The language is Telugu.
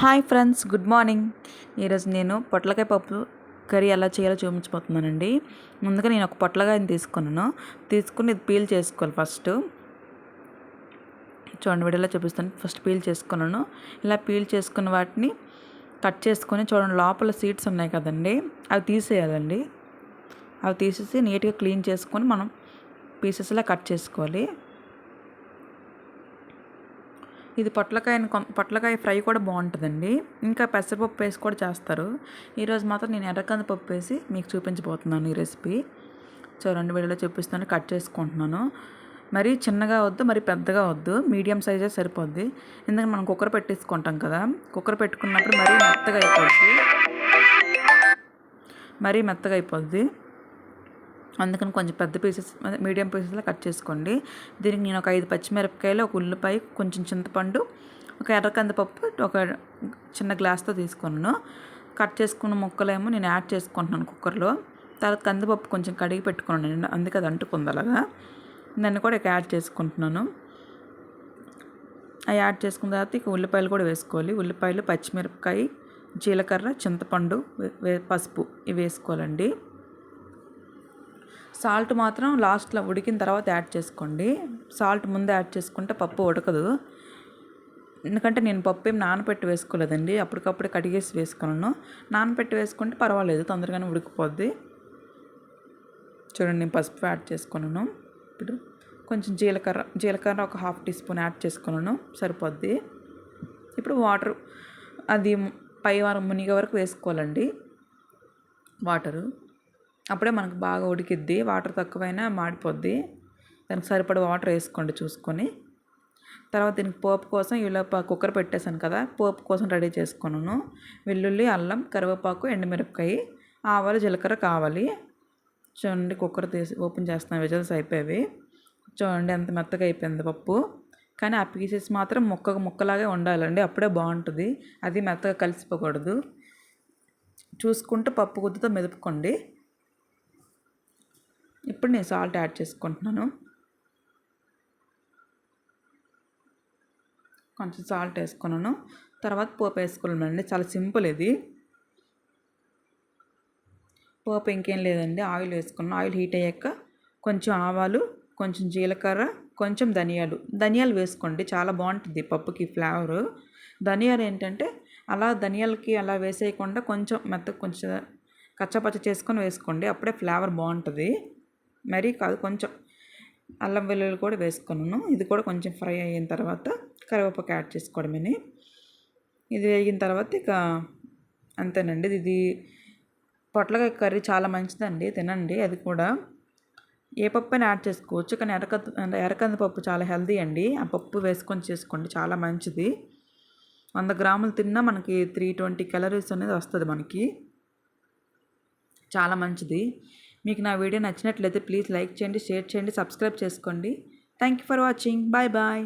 Hi friends good morning. ఈరోజు నేను పొట్లకాయ పప్పు కర్రీ ఎలా చేయాలో చూపించబోతున్నానండి. ముందుగా నేను ఒక పొట్లకాయని తీసుకున్నాను. తీసుకుని ఇది పీల్ చేసుకోవాలి ఫస్ట్. చూడండి వీడియోలో చూపిస్తాను. ఫస్ట్ పీల్ చేసుకున్నాను. ఇలా పీల్ చేసుకున్న వాటిని కట్ చేసుకొని చూడండి లోపల సీడ్స్ ఉన్నాయి కదండి అవి తీసేయాలండి. అవి తీసేసి నీట్గా క్లీన్ చేసుకొని మనం పీసెస్లా కట్ చేసుకోవాలి. ఇది పొట్లకాయని పొట్లకాయ ఫ్రై కూడా బాగుంటుందండి. ఇంకా పెసరపప్పు వేసి కూడా చేస్తారు. ఈరోజు మాత్రం నేను ఎర్రకంది పప్పు వేసి మీకు చూపించబోతున్నాను ఈ రెసిపీ. సో రెండు వీడియోలో చూపిస్తాను కట్ చేసుకుంటున్నాను. మరీ చిన్నగా వద్దు మరి పెద్దగా వద్దు మీడియం సైజే సరిపోద్ది. ఎందుకంటే మనం కుక్కర్ పెట్టేసుకుంటాం కదా కుక్కర్ పెట్టుకున్నప్పుడు మరీ మెత్తగా అయిపోద్ది. మరీ మెత్తగా అయిపోద్ది. అందుకని కొంచెం పెద్ద పీసెస్ మీడియం పీసెస్లో కట్ చేసుకోండి. దీనికి నేను ఒక ఐదు పచ్చిమిరపకాయలు ఒక ఉల్లిపాయ కొంచెం చింతపండు ఒక ఎర్ర కందిపప్పు ఒక చిన్న గ్లాస్తో తీసుకున్నాను. కట్ చేసుకున్న ముక్కలేమో నేను యాడ్ చేసుకుంటున్నాను కుక్కర్లో. తర్వాత కందిపప్పు కొంచెం కడిగి పెట్టుకున్నాను అందుకే అది అంటుకుంది అలాగా. దాన్ని కూడా ఇక యాడ్ చేసుకుంటున్నాను. అవి యాడ్ చేసుకున్న తర్వాత ఇక ఉల్లిపాయలు కూడా వేసుకోవాలి. ఉల్లిపాయలు పచ్చిమిరపకాయ జీలకర్ర చింతపండు పసుపు ఇవి వేసుకోవాలండి. సాల్ట్ మాత్రం లాస్ట్లో ఉడికిన తర్వాత యాడ్ చేసుకోండి. సాల్ట్ ముందే యాడ్ చేసుకుంటే పప్పు ఉడకదు. ఎందుకంటే నేను పప్పు ఏం నానపెట్టి వేసుకోలేదండి. అప్పటికప్పుడు కడిగేసి వేసుకున్నాను. నానపెట్టి వేసుకుంటే పర్వాలేదు తొందరగానే ఉడికిపోద్ది. చూడండి నేను పసుపు యాడ్ చేసుకున్నాను. ఇప్పుడు కొంచెం జీలకర్ర జీలకర్ర ఒక హాఫ్ టీ స్పూన్ యాడ్ చేసుకున్నాను. సరిపోద్ది. ఇప్పుడు వాటర్ అది పై వారం మునిగే వరకు వేసుకోవాలండి. వాటరు. అప్పుడే మనకు బాగా ఉడికిద్ది వాటర్ తక్కువైనా మాడిపోద్ది. దానికి సరిపడ వాటర్ వేసుకోండి చూసుకొని. తర్వాత దీనికి పోపు కోసం ఇలా కుక్కర్ పెట్టేశాను కదా పోపు కోసం రెడీ చేసుకున్నాను వెల్లుల్లి అల్లం కరివేపాకు ఎండుమిరపకాయ ఆవాలు జీలకర్ర కావాలి. చూడండి కుక్కర్ తీసి ఓపెన్ చేస్తున్నాను విజిల్స్ అయిపోయేవి చూడండి ఎంత మెత్తగా అయిపోయింది పప్పు. కానీ ఆ పీసెస్ మాత్రం ముక్క ముక్కలాగే ఉండాలండి అప్పుడే బాగుంటుంది. అది మెత్తగా కలిసిపోకూడదు. చూసుకుంటూ పప్పు గుద్దుతో మెదుపుకోండి. ఇప్పుడు నేను సాల్ట్ యాడ్ చేసుకుంటున్నాను. కొంచెం సాల్ట్ వేసుకున్నాను. తర్వాత పోపు వేసుకున్నానండి. చాలా సింపుల్ ఇది. పోపు ఇంకేం లేదండి. ఆయిల్ వేసుకున్నాను. ఆయిల్ హీట్ అయ్యాక కొంచెం ఆవాలు కొంచెం జీలకర్ర కొంచెం ధనియాలు. ధనియాలు వేసుకోండి. చాలా బాగుంటుంది పప్పుకి ఫ్లేవరు. ధనియాలు ఏంటంటే అలా ధనియాలకి అలా వేసేయకుండా కొంచెం మెత్తగా కొంచెం కచ్చపచ్చ చేసుకొని వేసుకోండి. అప్పుడే ఫ్లేవర్ బాగుంటుంది. మరీ కాదు కొంచెం అల్లం వెల్లుల్లి కూడా వేసుకున్నాను. ఇది కూడా కొంచెం ఫ్రై అయిన తర్వాత కరివేపాకు యాడ్ చేసుకోవడమని. ఇది వేగిన తర్వాత ఇక అంతేనండి. ఇది పొట్లకాయ కర్రీ చాలా మంచిదండి. తినండి. అది కూడా ఏ పప్పు అయినా యాడ్ చేసుకోవచ్చు. కానీ ఎర్రకంద ఎర్రకంద పప్పు చాలా హెల్దీ అండి. ఆ పప్పు వేసుకొని చేసుకోండి. చాలా మంచిది. వంద గ్రాములు తిన్నా మనకి త్రీ ట్వంటీ క్యాలరీస్ అనేది వస్తుంది మనకి. చాలా మంచిది. మీకు నా వీడియో నచ్చినట్లయితే ప్లీజ్ లైక్ చేయండి షేర్ చేయండి సబ్స్క్రైబ్ చేసుకోండి. Thank you for watching bye bye